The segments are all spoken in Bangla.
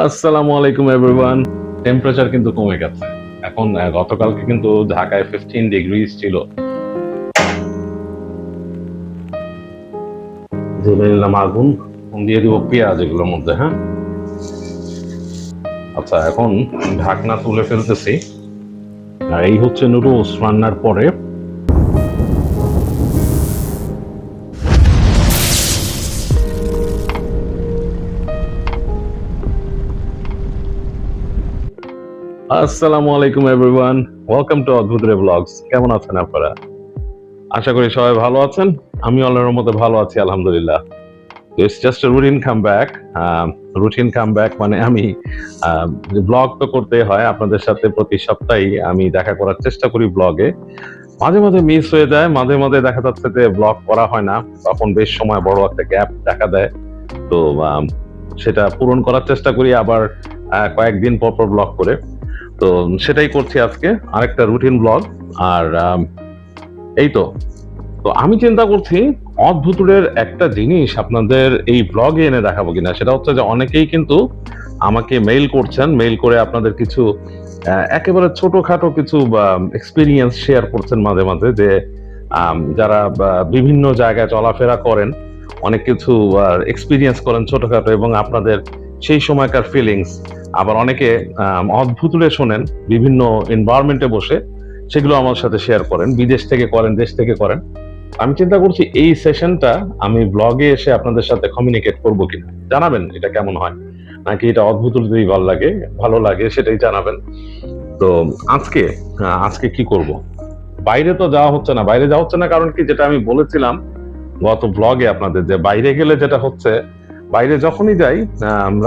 আসসালামু আলাইকুম এভরিওয়ান টেম্পারেচার কিন্তু কমে গেছে। এখন গতকালকে কিন্তু ঢাকায় ফিফটিন ডিগ্রিজ ছিল। জ্বেলে নিলাম আগুন। দিয়ে দিব পেঁয়াজ এগুলোর মধ্যে হ্যাঁ? আচ্ছা এখন ঢাকনা তুলে ফেলতেছি। আর এই হচ্ছে নুডলস রান্নার পরে আসসালামু আলাইকুম এভরিওয়ান ওয়েলকাম টু অদ্ভুত রে ব্লগস কেমন আছেন আপনারা? আশা করি সবাই ভালো আছেন। আমি আল্লাহর মতো ভালো আছি, আলহামদুলিল্লাহ। It's just routine come back routine come back মানে আমি ব্লগ তো করতেই হয়, আপনাদের সাথে প্রতি সপ্তাহে আমি দেখা করার চেষ্টা করি ব্লগে মাঝে মাঝে মিস হয়ে যায়, মাঝে মাঝে দেখা যাচ্ছে যে ব্লগ করা হয় না। তখন বেশ সময় বড় একটা গ্যাপ দেখা দেয়। তো সেটা পূরণ করার চেষ্টা করি আবার কয়েকদিন পর পর ব্লগ করে। তো সেটাই করছি আজকে। আরেকটা রুটিন ব্লগ আর এই তো। তো আমি চিন্তা করছি অদ্ভুতুরের একটা জিনিস আপনাদের এই ব্লগে এনে দেখাবো কিনা। সেটা হচ্ছে যে অনেকেই কিন্তু আমাকে মেইল করছেন। মেইল করে আপনাদের কিছু একেবারে ছোটখাটো কিছু এক্সপিরিয়েন্স শেয়ার করছেন মাঝে মাঝে যে যারা বিভিন্ন জায়গায় চলাফেরা করেন, অনেক কিছু এক্সপিরিয়েন্স করেন ছোটখাটো এবং আপনাদের সেই সময়কার ফিলিংস আবার অনেকে অদ্ভুতুরে শোনেন, বিভিন্ন এনভায়রনমেন্টে বসে সেগুলো আমার সাথে শেয়ার করেন, বিদেশ থেকে করেন, দেশ থেকে করেন। আমি চিন্তা করছি, এই সেশনটা আমি ব্লগে এসে আপনাদের সাথে কমিউনিকেট করব কিনা? জানাবেন এটা কেমন হয়? নাকি এটা অদ্ভুত যদি ভালো লাগে ভালো লাগে, সেটাই জানাবেন। তো আজকে আজকে কি করব? বাইরে তো যাওয়া হচ্ছে না। বাইরে যাওয়া হচ্ছে না কারণ কি, যেটা আমি বলেছিলাম গত ব্লগে আপনাদের যে বাইরে গেলে যেটা হচ্ছে বাইরে যখনই যাই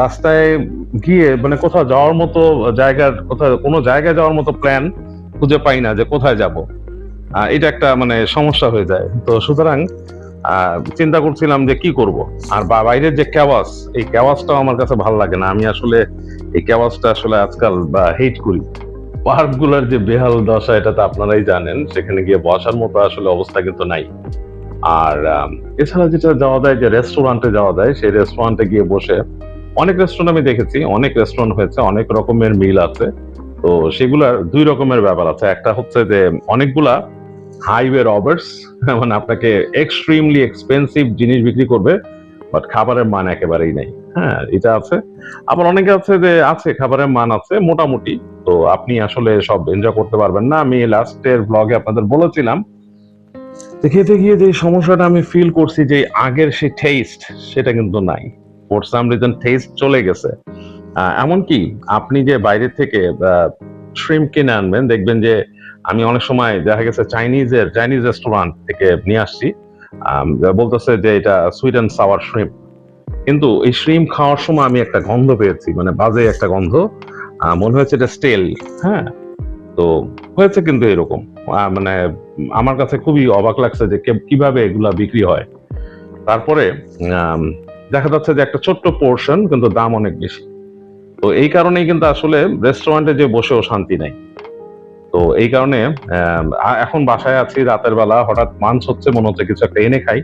রাস্তায় গিয়ে মানে কোথাও যাওয়ার মতো জায়গার কোথাও, কোনো জায়গায় যাওয়ার মতো প্ল্যান খুঁজে পাই না যে কোথায় যাব। এটা একটা মানে সমস্যা হয়ে যায়। তো সুতরাং চিন্তা করছিলাম যে কি করব? আর বাইরের যে ক্যাওয়াস এই ক্যাওয়াসটাও আমার কাছে ভালো লাগে না। আমি আসলে এই ক্যাওয়াসটা আসলে আজকাল, বা হেট করি। পার্কগুলার যে বেহাল দশা, এটা তো আপনারাই জানেন। সেখানে গিয়ে বসার মতো আসলে অবস্থা কিন্তু নাই। আর এছাড়া যেটা যাওয়া যায়, যে রেস্টুরেন্টে যাওয়া যায়, সেই রেস্টুরেন্টে গিয়ে বসে অনেক রেস্টুরেন্ট আমি দেখেছি, অনেক রেস্টুরেন্ট হয়েছে, অনেক রকমের মিল আছে। তো সেগুলার দুই রকমের ব্যাপার আছে। একটা হচ্ছে যে অনেকগুলা হাইওয়ে রবার্স মানে আপনাকে এক্সট্রিমলি এক্সপেন্সিভ জিনিস বিক্রি করবে বাট খাবারের মান একেবারেই নেই। হ্যাঁ এটা আছে। আবার অনেকে আছে যে আছে, খাবারের মান আছে, মোটামুটি। তো আপনি আসলে সব এনজয় করতে পারবেন না। আমি লাস্টের ব্লগে আপনাদের বলেছিলাম তো খেতে গিয়ে যে সমস্যাটা আমি ফিল করছি যে আগের সেই টেস্ট সেটা কিন্তু নাই। ফর সাম রিজন টেস্ট চলে গেছে। এমনকি আপনি যে বাইরে থেকে শ্রিম কিনে আনবেন, দেখবেন যে আমি অনেক সময় দেখা গেছে চাইনিজের চাইনিজ রেস্টুরেন্ট থেকে নিয়ে আসছি। বলতেছে যে এটা সুইট অ্যান্ড সাওয়ার শ্রিম কিন্তু এই শ্রিম খাওয়ার সময় আমি একটা গন্ধ পেয়েছি মানে বাজে একটা গন্ধ। মনে হয়েছে এটা স্টেল হ্যাঁ? তো হয়েছে কিন্তু এরকম। মানে আমার কাছে খুবই অবাক লাগছে যে কীভাবে এগুলা বিক্রি হয়। তারপরে দেখা যাচ্ছে যে একটা ছোট্ট পোর্শন কিন্তু দাম অনেক বেশি। তো এই কারণেই কিন্তু আসলে রেস্টুরেন্টে যে বসেও শান্তি নাই। তো এই কারণে এখন বাসায় আছি, রাতের বেলা হঠাৎ মাঞ্চ হচ্ছে, মনে হচ্ছে কিছু একটা এনে খাই।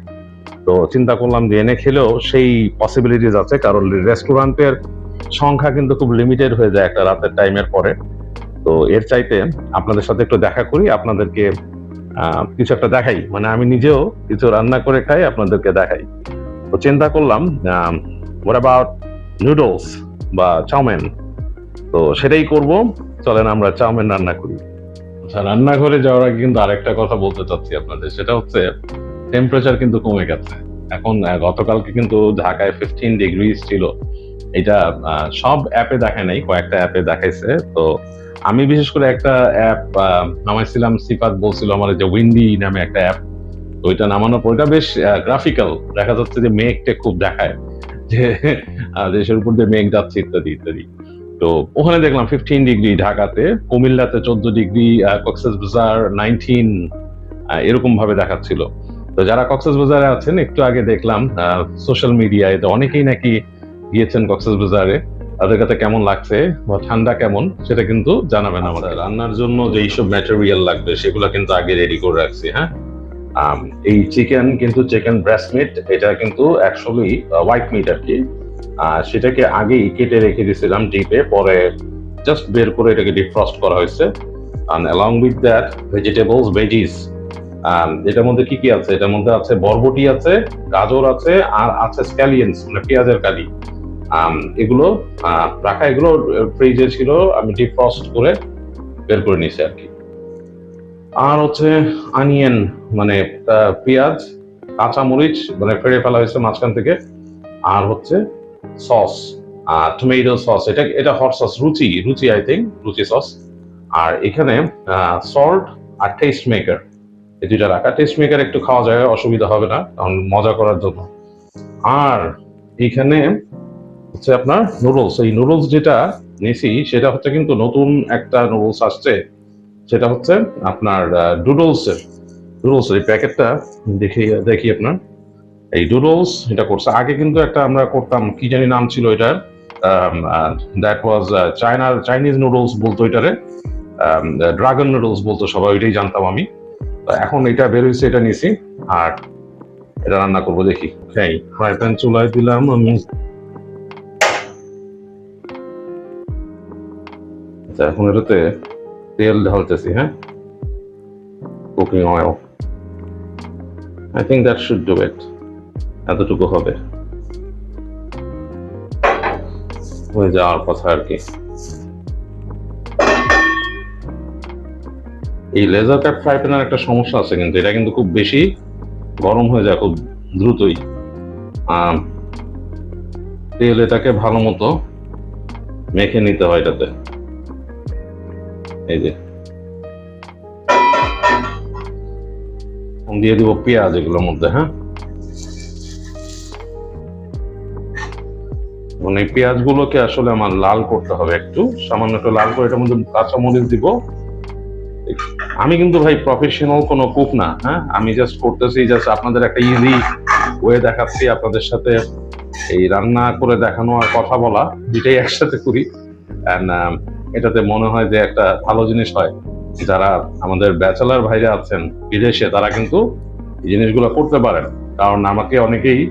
তো চিন্তা করলাম যে এনে খেলেও সেই পসিবিলিটিস আছে, কারণ রেস্টুরেন্টের সংখ্যা কিন্তু খুব লিমিটেড হয়ে যায় একটা রাতের টাইমের পরে। তো এর চাইতে আপনাদের সাথে একটু দেখা করি, আপনাদেরকে কিছু একটা দেখাই। মানে আমি নিজেও কিছু রান্না করে খাই, আপনাদেরকে দেখাই। তো চিন্তা করলাম ওর অ্যাবাউট নুডলস বা চাউমিন? তো সেটাই করব। চলেন আমরা চাউমিন রান্না করি। আচ্ছা রান্নাঘরে যাওয়ার আগে কিন্তু আরেকটা কথা বলতে চাচ্ছি আপনাদের। সেটা হচ্ছে টেম্পারেচার কিন্তু কমে গেছে। এখন গতকালকে কিন্তু ঢাকায় ফিফটিন ডিগ্রিজ ছিল। এটা সব অ্যাপে দেখায় নাই, কয়েকটা অ্যাপে দেখাইছে। তো আমি বিশেষ করে একটা অ্যাপ নামাইছিলাম, সিফাত বলছিল আমার যে উইন্ডি নামে একটা অ্যাপ তো ওইটা নামানোর পর বেশ গ্রাফিক্যাল দেখা যাচ্ছে যে মেঘটা খুব দেখায়। যে দেশের উপর দিয়ে মেঘ যাচ্ছে ইত্যাদি ইত্যাদি। তো ওখানে দেখলাম ফিফটিন ডিগ্রি ঢাকাতে, কুমিল্লাতে চোদ্দ ডিগ্রি কক্সেস বাজার নাইনটিন এরকম ভাবে দেখাচ্ছিল। তো যারা কক্সেস বাজারে আছেন, একটু আগে দেখলাম সোশ্যাল মিডিয়ায় তো অনেকেই নাকি গিয়েছেন কক্সেস বাজারে তাদের কাছে কেমন লাগছে বা ঠান্ডা কেমন সেটা কিন্তু জানাবেন আমাদের। রান্নার জন্য যে এইসব ম্যাটেরিয়াল লাগবে সেগুলো কিন্তু আগে রেডি করে রাখছি হ্যাঁ? এই চিকেন কিন্তু চিকেন ব্রেস্ট মিট এটা কিন্তু অ্যাকচুয়ালি হোয়াইট মিট আর কি। সেটাকে আগেই কেটে রেখে দিয়েছিলাম ডিপে পরে জাস্ট বের করে এটাকে ডিপ ডিফ্রস্ট করা হয়েছে। And along with that vegetables veggies এটার মধ্যে কি কি আছে? এটার মধ্যে আছে বরবটি আছে গাজর আছে আর আছে স্ক্যালিয়েন্স মানে পেঁয়াজের কালি। এগুলো রাখা, এগুলো ফ্রিজে ছিল, আমি ডিফ্রস্ট করে বের করে নিয়েছি আর কি আর হচ্ছে আনিয়ন মানে পেঁয়াজ কাঁচা মরিচ মানে ফেড়ে ফেলা হয়েছে মাঝখান থেকে। আর হচ্ছে সস আর টমেটো সস এটা এটা hot sauce Ruchi Ruchi I think Ruchi sauce আর এখানে সল্ট আর টেস্ট মেকার এই দুইটা রাখা। টেস্ট মেকার একটু খাওয়া যায়, অসুবিধা হবে না, কারণ মজা করার জন্য। আর এখানে হচ্ছে আপনার নুডলস এই নুডলস যেটা নিছি, সেটা হচ্ছে কিন্তু নতুন একটা নুডলস আসছে। সেটা হচ্ছে আপনার ডুডলস এর। ডুডলস এই প্যাকেটটা দেখি দেখি আপনার। এই ডুডলস এটা করছে। আগে কিন্তু একটা আমরা করতাম, কি জানি নাম ছিল এটার। দ্যাট ওয়াজ চায়নার চাইনিজ নুডলস বলতো এটারে। ড্রাগন নুডলস বলতো সবাই, ওইটাই জানতাম আমি। এখন এটা বের হয়েছে এটা নিয়েছি আর এটা রান্না করব, দেখি। হ্যাঁ ফ্রাই প্যান চুলায় দিলাম আমি। আচ্ছা এখন এটাতে তেল ঢালতেছি হ্যাঁ? Cooking oil I think that should do it এতটুকু হবে। হয়ে যাওয়ার কথা আর কি। এই লেজার কাট ফ্রাই প্যানের একটা সমস্যা আছে কিন্তু, এটা কিন্তু খুব বেশি গরম হয়ে যায় খুব দ্রুতই। তেল এটাকে ভালো মতো মেখে নিতে হয় এটাতে। এই যে। দিয়ে পেঁয়াজ এগুলোর মধ্যে হ্যাঁ? মানে আসলে আমার লাল করতে হবে একটু। সামান্য একটু লাল করে এটার মধ্যে কাঁচা মরিচ দিব। আমি কিন্তু ভাই প্রফেশনাল কোনো কুক না হ্যাঁ? আমি জাস্ট করতেছি জাস্ট আপনাদের একটা ইজি ওয়ে দেখাচ্ছি আপনাদের সাথে। এই রান্না করে দেখানো আর কথা বলা দুটাই একসাথে করি। অ্যান্ড এটাতে মনে হয় যে একটা ভালো জিনিস হয়। যারা আমাদের ব্যাচেলার ভাইরা আছেন বিদেশে, তারা কিন্তু এই জিনিসগুলো করতে পারেন। কারণ আমাকে অনেকেই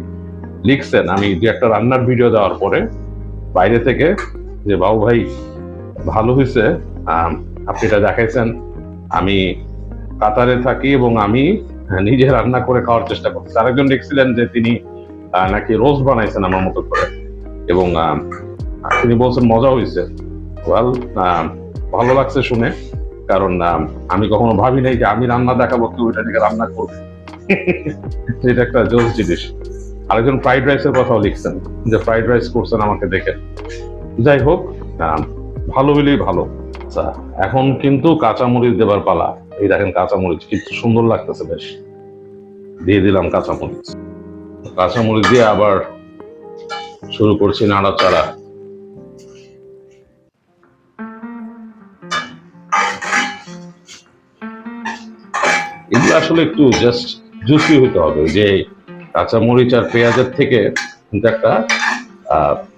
লিখছেন, আমি দু একটা রান্নার ভিডিও দেওয়ার পরে বাইরে থেকে যে, বাবু ভাই, ভালো হয়েছে আপনি এটা দেখাইছেন। আমি কাতারে থাকি এবং আমি নিজে রান্না করে খাওয়ার চেষ্টা করছি আরেকজন লিখছিলেন যে, তিনি নাকি রোস্ট বানাইছেন আমার মতো করে। এবং তিনি বলছেন, মজা হয়েছে ওয়েল ভালো লাগছে শুনে কারণ আমি কখনো ভাবি নাই যে আমি রান্না দেখাবো কেউ এটা থেকে রান্না করবে। এটা একটা জোস জিনিস। আরেকজন ফ্রাইড রাইসের কথাও লিখছেন যে ফ্রাইড রাইস করছেন আমাকে দেখে। যাই হোক আহ, ভালো হলেই ভালো। আচ্ছা এখন কিন্তু কাঁচামরিচ দেবার পালা। এই দেখেন কাঁচামরিচ কি সুন্দর লাগতেছে বেশ। দিয়ে দিলাম কাঁচামরিচ। কাঁচামরিচ দিয়ে আবার শুরু করছি নাড়াচাড়া। এগুলো আসলে একটু জাস্ট জুসি হতে হবে যে কাঁচা মরিচ আর পেঁয়াজের থেকে কিন্তু একটা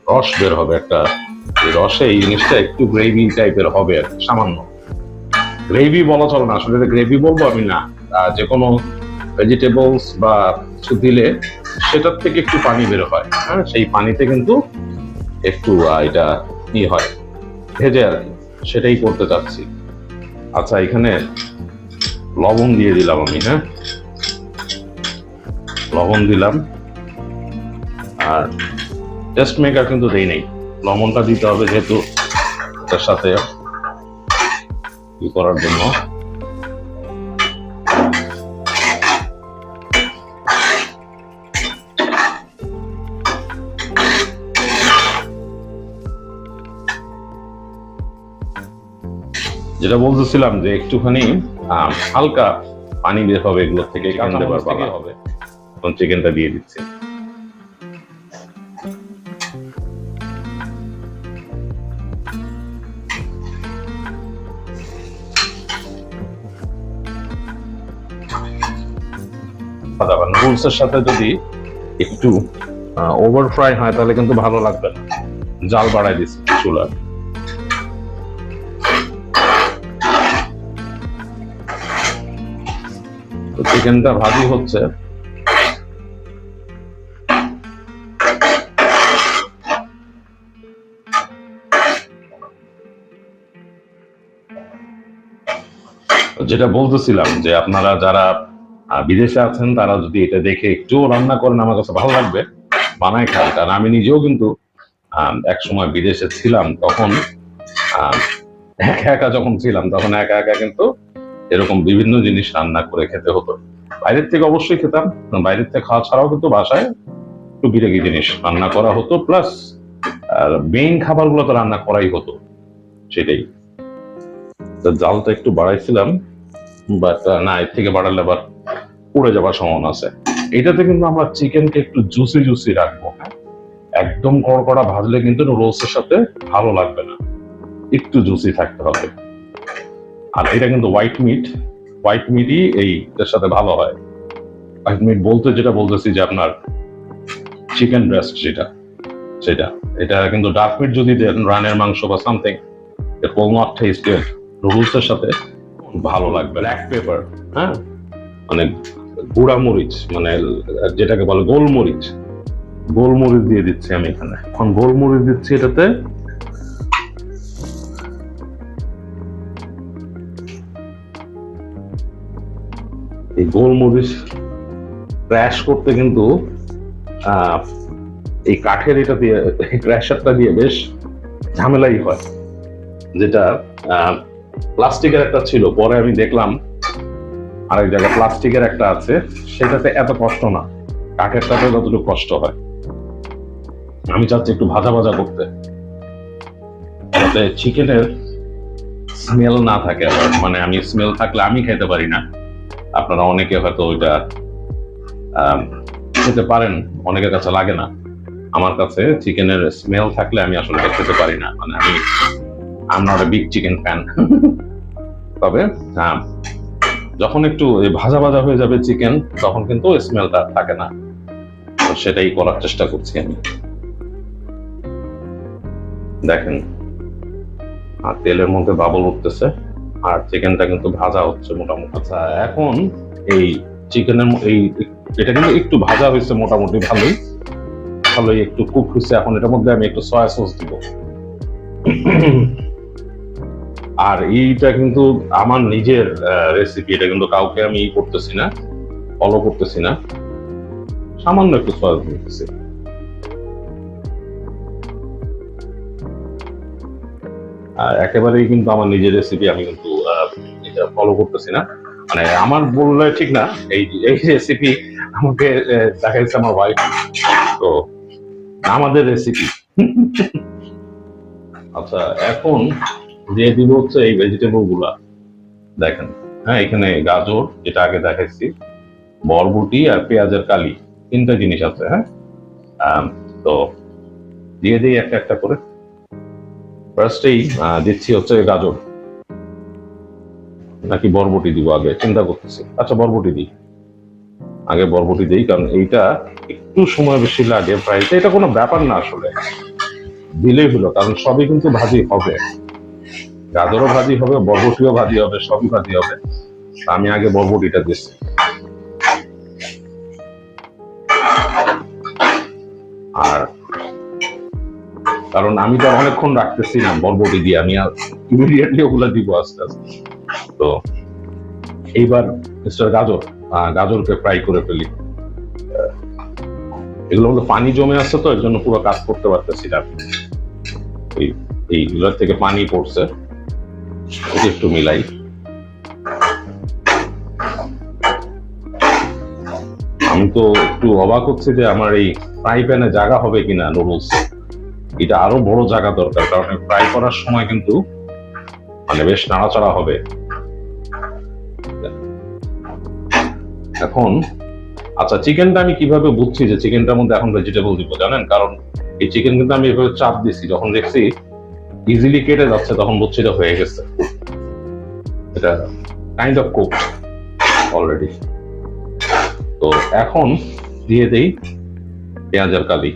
রস বের হবে, একটা রসে এই জিনিসটা একটু গ্রেভি টাইপের হবে আর সামান্য। গ্রেভি বলা চলে না, আসলে গ্রেভি বলব আমি না। যে কোনো ভেজিটেবলস বা কিছু দিলে সেটার থেকে একটু পানি বের হয়। হ্যাঁ সেই পানিতে কিন্তু একটু এটা ই হয়, ভেজে আর কি, সেটাই করতে চাচ্ছি। আচ্ছা এখানে লবণ দিয়ে দিলাম আমি হ্যাঁ? লবণ দিলাম। আর টেস্ট মেকার কিন্তু দেই নেই। লবণটা দিতে হবে যেহেতু এটার সাথে ই করার জন্য? যেটা বলতেছিলাম যে একটুখানি হালকা পানি বের হবে এগুলোর থেকে কারণ দেবার পালা হবে। এখন চিকেনটা দিয়ে দিচ্ছি। নুডলস এর সাথে যদি একটু ওভার ফ্রাই হয় তাহলে কিন্তু ভালো লাগবে না। জাল বাড়াই দিচ্ছি চুলার চিকেনটা ভাজি হচ্ছে। যেটা বলতেছিলাম যে আপনারা যারা বিদেশে আছেন, তারা যদি এটা দেখে একটু রান্না করেন, আমার কাছে ভালো লাগবে, বানায় খান। কারণ আমি নিজেও কিন্তু এক সময় বিদেশে ছিলাম, তখন একা একা যখন ছিলাম, তখন একা একা কিন্তু এরকম বিভিন্ন জিনিস রান্না করে খেতে হতো। বাইরের থেকে অবশ্যই খেতাম বাইরের থেকে খাওয়া ছাড়াও কিন্তু বাসায় একটু বিরেকি জিনিস রান্না করা হতো প্লাস মেইন খাবারগুলো তো রান্না করাই হতো, সেটাই। জালটা একটু বাড়াইছিলাম বাট না, এর থেকে বাড়ালে আবার পড়ে যাবার সম্ভাবনা আছে। এটাতে কিন্তু আমরা চিকেনকে একটু জুসি জুসি রাখব হ্যাঁ? একদম কড়কড়া ভাজলে কিন্তু রোস্টের সাথে ভালো লাগবে না। একটু জুসি থাকতে হবে। আর এটা কিন্তু হোয়াইট মিট হোয়াইট মিটই এই সাথে ভালো হয়। হোয়াইট মিট বলতে যেটা বলতেছি যে আপনার চিকেন ব্রেস্ট যেটা, সেটা। এটা কিন্তু ডার্ক মিট যদি দেন, রানের মাংস বা সামথিং ইট উইল নট নুডলসের সাথে ভালো লাগবে। ব্ল্যাক পেপার হ্যাঁ? মানে গুঁড়া মরিচ মানে যেটাকে বলে গোলমরিচ। গোলমরিচ দিয়ে দিচ্ছি আমি এখানে। এখন গোলমরিচ দিচ্ছি এটাতে এই গোলমরিচ ক্র্যাশ করতে কিন্তু এই কাঠের এটা দিয়ে ক্র্যাশারটা দিয়ে বেশ ঝামেলাই হয়। যেটা প্লাস্টিকের একটা ছিল, পরে আমি দেখলাম আরেক জায়গায় প্লাস্টিকের একটা আছে, সেটাতে এত কষ্ট না। কাঠের কাঠেরটাতে যতটুকু কষ্ট হয়। আমি চাচ্ছি একটু ভাজা ভাজা করতে। চিকেনের স্মেল না থাকে মানে আমি স্মেল থাকলে আমি খেতে পারি না। আপনারা অনেকে হয়তো ওইটা খেতে পারেন, অনেকের কাছে লাগে না। আমার কাছে চিকেনের স্মেল থাকলে আমি আসলে খেতে পারি না। মানে আমি I'm not a big chicken fan তবে হ্যাঁ যখন একটু ভাজা ভাজা হয়ে যাবে চিকেন তখন কিন্তু স্মেলটা থাকে না। সেটাই করার চেষ্টা করছি আমি। দেখেন, আর তেলের মধ্যে বাবল উঠতেছে। আর চিকেনটা কিন্তু ভাজা হচ্ছে মোটামুটি। আচ্ছা এখন এই চিকেনের এই এটা কিন্তু একটু ভাজা হয়েছে মোটামুটি, ভালোই। ভালোই একটু কুক হয়েছে। এখন এটার মধ্যে আমি একটু সয়া সস দিব। আর এইটা কিন্তু আমার নিজের রেসিপি এটা কিন্তু কাউকে আমি ই করতেছি না ফলো করতেছি না। সামান্য একটু সয়া দিতেছি। আর একেবারেই কিন্তু আমার নিজের রেসিপি আমি কিন্তু ফলো করতেছি না। মানে আমার বললে ঠিক না, এই এই রেসিপি আমাকে দেখাইছে আমার ভাই তো, আমাদের রেসিপি আচ্ছা এখন দিয়ে দিব হচ্ছে এই ভেজিটেবলগুলা। দেখেন হ্যাঁ এখানে গাজর, যেটা আগে দেখাইছি, বরবটি আর পেঁয়াজের কালি, তিনটা জিনিস আছে হ্যাঁ? তো, দিয়ে দিই একটা একটা করে। ফার্স্টেই দিচ্ছি হচ্ছে গাজর। নাকি বরবটি দিব আগে, চিন্তা করতেছি। আচ্ছা বরবটি দিই। আগে বরবটি দিই, কারণ এইটা একটু সময় বেশি লাগে ফ্রাইতে এটা কোনো ব্যাপার না আসলে। দিলেই হলো, কারণ সবই কিন্তু ভাজি হবে। গাজরও ভাজি হবে, বরবটিও ভাজি হবে, সবই ভাজি হবে। আমি আগে বরবটিটা দিচ্ছি। কারণ আমি তো অনেকক্ষণ রাখতেছি না, বরবটি দিয়ে আমি ইমিডিয়েটলি ওগুলা দিব আস্তে আস্তে। তো এইবার মিস্টার গাজর গাজরকে ফ্রাই করে ফেলি। এগুলো মধ্যে পানি জমে আসছে তো, এর জন্য পুরো কাজ করতে পারতেছি না এই এইগুলোর থেকে পানি পড়ছে। একটু মিলাই। আমি তো একটু অবাক হচ্ছে যে আমার এই ফ্রাই প্যানে জায়গা হবে কিনা নুডলস এটা আরও বড় জায়গা দরকার, কারণ ফ্রাই করার সময় কিন্তু মানে বেশ নাড়াচাড়া হবে। এখন আচ্ছা চিকেনটা আমি কীভাবে বুঝছি যে চিকেনটার মধ্যে এখন ভেজিটেবল দিব, জানেন? কারণ এই চিকেন কিন্তু আমি এভাবে চাপ দিছি, যখন দেখছি ইজিলি কেটে যাচ্ছে, তখন বুঝছি এটা হয়ে গেছে। এটা কাইন্ড অফ কুক অলরেডি তো এখন দিয়ে দেই পেঁয়াজের কালি।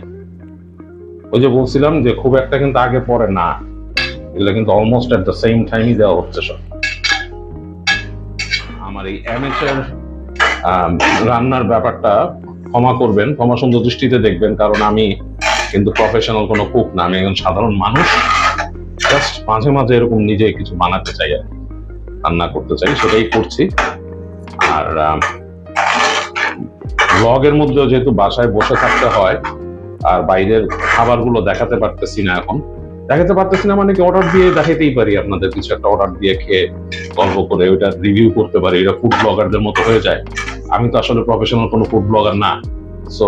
ওই যে বলছিলাম যে খুব একটা কিন্তু আগে পরে না। এগুলো কিন্তু অলমোস্ট এট দ্য সেম টাইমই দেওয়া হচ্ছে সব। আমার এই অ্যামেচার রান্নার ব্যাপারটা ক্ষমা করবেন, ক্ষমা সুন্দর দৃষ্টিতে দেখবেন, কারণ আমি কিন্তু প্রফেশনাল কোনো কুক না, আমি একজন সাধারণ মানুষ। জাস্ট মাঝে মাঝে এরকম নিজে কিছু বানাতে চাই আর রান্না করতে চাই, সেটাই করছি। আর ব্লগের মধ্যেও যেহেতু বাসায় বসে থাকতে হয় আর বাইরের খাবারগুলো দেখাতে পারতেছি না এখন। দেখাতে পারতেছি না মানে কি অর্ডার দিয়ে দেখাতেই পারি আপনাদের কিছু একটা অর্ডার দিয়ে খেয়ে গল্প করে, ওইটা রিভিউ করতে পারি। এটা ফুড ব্লগারদের মতো হয়ে যায়। আমি তো আসলে প্রফেশনাল কোনো ফুড ব্লগার না। সো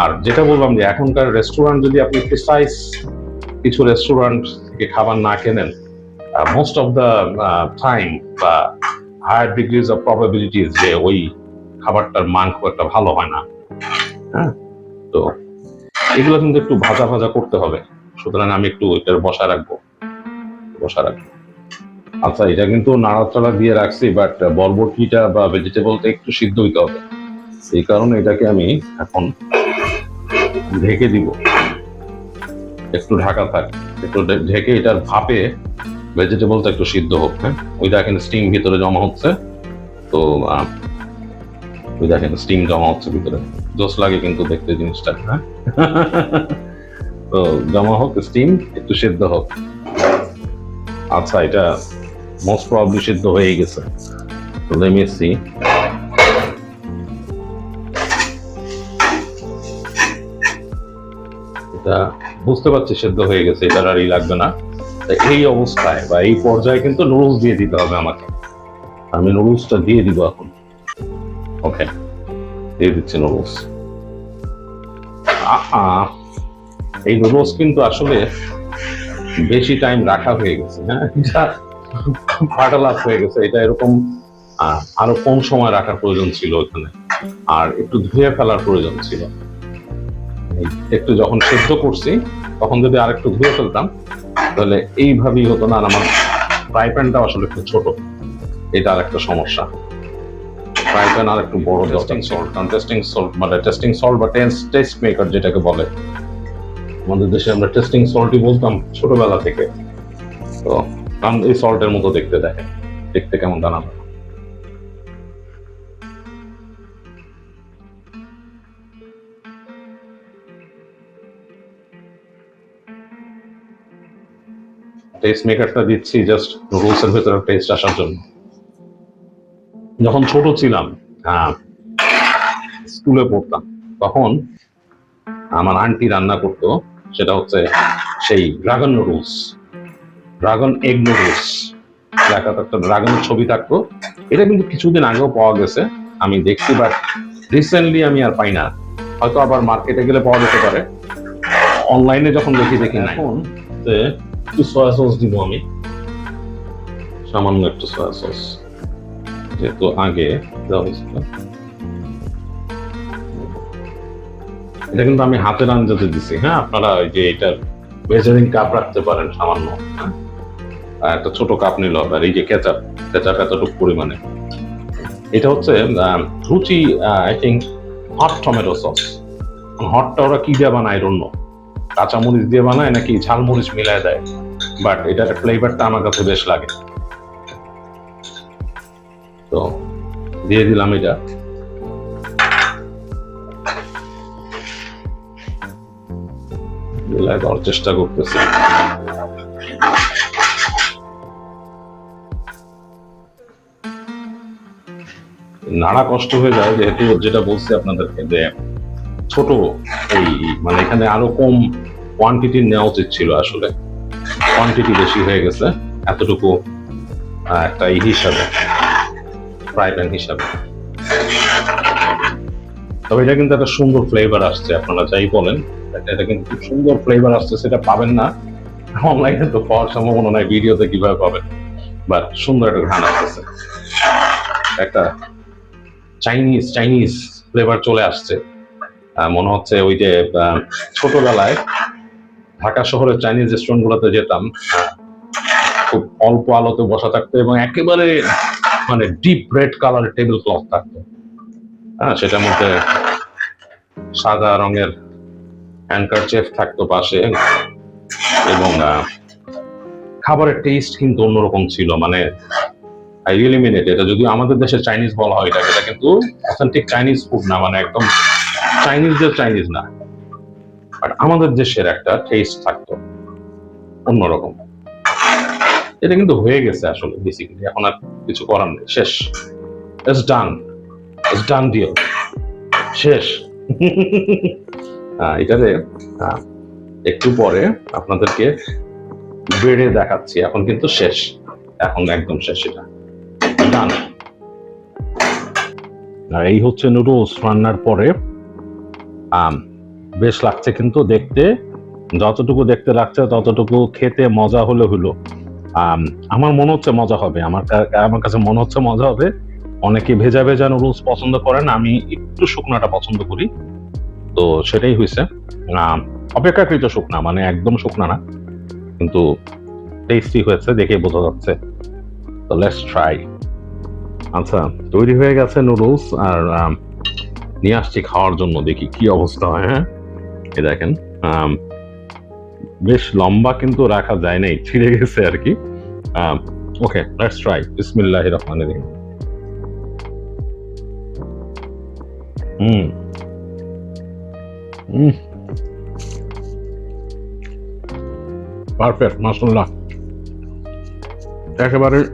আর যেটা বললাম যে এখনকার রেস্টুরেন্ট যদি আপনি প্রিসাইজ কিছু রেস্টুরেন্ট থেকে খাবার না কেনেন মোস্ট অফ দ্য টাইম বা হায়ার ডিগ্রিজ অফ প্রবাবিলিটিস যে ওই খাবারটার মান খুব একটা ভালো হয় না। হ্যাঁ? তো এগুলো কিন্তু একটু ভাজা ভাজা করতে হবে। সুতরাং আমি একটু এটা বসা রাখব। বসা রাখব আচ্ছা এটা কিন্তু নাড়াচাড়া দিয়ে রাখছি বাট বরবটিটা বা ভেজিটেবলটা একটু সিদ্ধ হইতে হবে। এই কারণে এটাকে আমি এখন ঢেকে দিব। একটু ঢাকা থাক। একটু ঢেকে এটার ভাপে ভেজিটেবলটা একটু সিদ্ধ হোক হ্যাঁ? ওই দেখেন স্টিম ভিতরে জমা হচ্ছে। তো ওই দেখেন স্টিম জমা হচ্ছে ভিতরে। জোস লাগে কিন্তু দেখতে জিনিসটা হ্যাঁ? তো জমা হোক স্টিম একটু সিদ্ধ হোক। আচ্ছা এটা মোস্ট প্রবলি সিদ্ধ হয়ে গেছে। তো লেট মি সি এটা বুঝতে পারছি সেদ্ধ হয়ে গেছে, এটা আর ই লাগবে না। এই অবস্থায় বা এই পর্যায়ে কিন্তু নুডলস দিয়ে দিতে হবে আমাকে। আমি নুডলসটা দিয়ে দিব এখন। ওকে দিচ্ছি নুডলস এই নুডলস কিন্তু আসলে বেশি টাইম রাখা হয়ে গেছে হ্যাঁ? এটা হয়ে গেছে, এটা এরকম আরও কম সময় রাখার প্রয়োজন ছিল ওখানে, আর একটু ধুয়ে ফেলার প্রয়োজন ছিল। একটু যখন সেদ্ধ করছি, তখন যদি আর একটু ধুয়ে ফেলতাম, তাহলে এইভাবেই হতো না, আর আমার ফ্রাই প্যানটা আসলে একটু ছোট এটা আর একটা সমস্যা। ফ্রাই প্যান আর একটু বড় টেস্টিং সল্ট কারণ টেস্টিং সল্ট মানে টেস্টিং সল্ট বা টেস্ট টেস্ট মেকার যেটাকে বলে। আমাদের দেশে আমরা টেস্টিং সল্টই বলতাম ছোটবেলা থেকে। তো কারণ এই সল্টের মতো দেখতে দেখে। দেখতে কেমন দাঁড়ানো টেস্ট মেকারটা দিচ্ছি জাস্ট নুডলস এর ভেতরে টেস্ট আসার জন্য। যখন ছোট ছিলাম হ্যাঁ, স্কুলে পড়তাম তখন আমার আন্টি রান্না করতো সেটা হচ্ছে সেই dragon noodles dragon egg noodles দেখা একটা ড্রাগনের ছবি থাকতো। এটা কিন্তু কিছুদিন আগেও পাওয়া গেছে আমি দেখছি বাট রিসেন্টলি আমি আর পাই না। হয়তো আবার মার্কেটে গেলে পাওয়া যেতে পারে। অনলাইনে যখন দেখি দেখি না এখন যে একটু সয়া সস দিব আমি। সামান্য একটু সয়া সস যেহেতু আগে দেওয়া এটা কিন্তু আমি হাতের আঞ্জাতে দিছি হ্যাঁ? আপনারা ওই যে এটার মেজারিং কাপ রাখতে পারেন সামান্য? আর একটা ছোট কাপ নিল, আর এই যে কেচাপ কেচাপ এতটুকু পরিমাণে। এটা হচ্ছে Ruchi I think hot tomato sauce হটটা ওরা কি দিয়ে বানায় অন্য কাঁচামরিচ দিয়ে বানায় নাকি ঝালমরিচ মিলায় দেয়? বাট এটার ফ্লেভারটা আমার কাছে বেশ লাগে। তো দিয়ে দিলাম এটা। দেওয়ার চেষ্টা করতেছি। নাড়া কষ্ট হয়ে যায়, যেহেতু যেটা বলছি আপনাদেরকে যে ছোট এই মানে এখানে আরও কম কোয়ান্টিটি নেওয়া উচিত ছিল আসলে। কোয়ান্টিটি বেশি হয়ে গেছে, এতটুকু একটা ই হিসাবে। ফ্রাই প্যান হিসাবে। তবে এটা কিন্তু একটা সুন্দর ফ্লেভার আসছে, আপনারা যাই বলেন। এটা- কিন্তু খুব সুন্দর ফ্লেভার আসছে, সেটা পাবেন না। অনলাইনে তো পাওয়ার সম্ভাবনা নাই, ভিডিওতে কীভাবে পাবেন? বাট সুন্দর একটা ঘ্রাণ আসতেছে একটা চাইনিজ চাইনিজ ফ্লেভার চলে আসছে। মনে হচ্ছে ওই যে ছোটবেলায় ঢাকা শহরের চাইনিজ রেস্টুরেন্ট গুলোতে যেতাম খুব অল্প আলোতে বসা থাকতো এবং একেবারে মানে ডিপ রেড কালারের টেবিল ক্লথ থাকতো। হ্যাঁ সেটার মধ্যে সাদা রঙের হ্যান্ডকার চেফ থাকতো পাশে এবং খাবারের টেস্ট কিন্তু অন্যরকম ছিল। মানে আই রিয়েলি মিন এটা যদিও আমাদের দেশে চাইনিজ বলা হয় এটাকে, এটা কিন্তু অথেন্টিক চাইনিজ ফুড না মানে একদম চাইনিজদের চাইনিজ না। বাট আমাদের দেশের একটা টেস্ট থাকতো অন্যরকম। এটা কিন্তু হয়ে গেছে আসলে বেসিক্যালি এখন আর কিছু করার নেই। শেষ। It's done it's done deal শেষ। আহ, এটাতে একটু পরে আপনাদেরকে বেড়ে দেখাচ্ছি। এখন কিন্তু শেষ। এখন একদম শেষ এটা। ডান আর এই হচ্ছে নুডলস রান্নার পরে। আম, বেশ লাগছে কিন্তু দেখতে। যতটুকু দেখতে লাগছে ততটুকু খেতে মজা হলে হলো। আমার মনে হচ্ছে মজা হবে। আমার আমার কাছে মনে হচ্ছে মজা হবে। অনেকে ভেজা ভেজা নুডলস পছন্দ করেন, আমি একটু শুকনাটা পছন্দ করি। তো সেটাই হয়েছে। অপেক্ষাকৃত শুকনা মানে একদম শুকনা না। কিন্তু টেস্টি হয়েছে দেখে বোঝা যাচ্ছে। তো লেটস ট্রাই আচ্ছা তৈরি হয়ে গেছে নুডলস, আর নিয়ে আসছি খাওয়ার জন্য। দেখি কি অবস্থা হয় হ্যাঁ? এই দেখেন বেশ লম্বা কিন্তু রাখা যায় নাই, ছিঁড়ে গেছে আর কি। ওকে লেটস ট্রাই বিসমিল্লাহ রহমান রহিম। হুম। পারফেক্ট মাসাল্লাহ একেবারে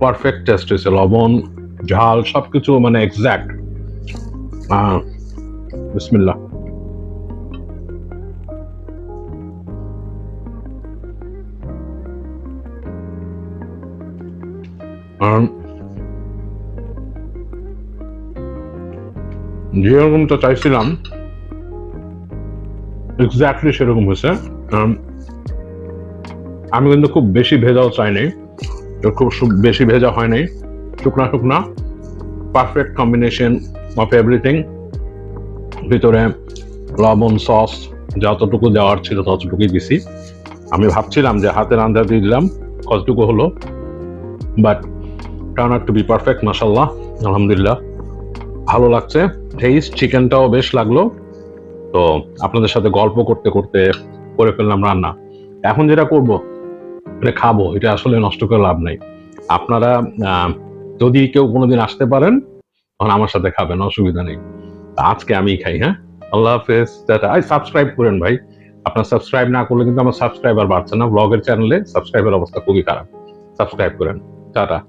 পারফেক্ট টেস্ট হয়েছে, লবণ, ঝাল, সবকিছু মানে এক্সাক্ট বিসমিল্লাহ। যেরকমটা চাইছিলাম এক্স্যাক্টলি সেরকম হয়েছে। Um, আমি কিন্তু খুব বেশি ভেজাও চাইনি তো খুব বেশি ভেজা হয়নি। শুকনা শুকনা পারফেক্ট কম্বিনেশন অফ এভরিথিং ভিতরে লবণ সস যতটুকু দেওয়ার ছিল ততটুকুই দিছি। আমি ভাবছিলাম যে হাতের আন্দা দিয়ে দিলাম কতটুকু হলো but turn out to be perfect মাসাল্লাহ আলহামদুলিল্লাহ ভালো লাগছে। টেস্ট চিকেনটাও বেশ লাগল। তো আপনাদের সাথে গল্প করতে করতে করে ফেললাম রান্না। এখন যেটা করব এটা খাব, এটা আসলে নষ্ট করে লাভ নাই। আপনারা যদি কেউ কোনোদিন আসতে পারেন, তখন আমার সাথে খাবেন, অসুবিধা নেই। আজকে আমি খাই হ্যাঁ? আল্লাহ হাফেজ। টাটা। আই সাবস্ক্রাইব করেন ভাই। আপনার সাবস্ক্রাইব না করলে কিন্তু আমার সাবস্ক্রাইবার বাড়ছে না। ব্লগের চ্যানেলে সাবস্ক্রাইবের অবস্থা খুবই খারাপ। সাবস্ক্রাইব করেন। টাটা।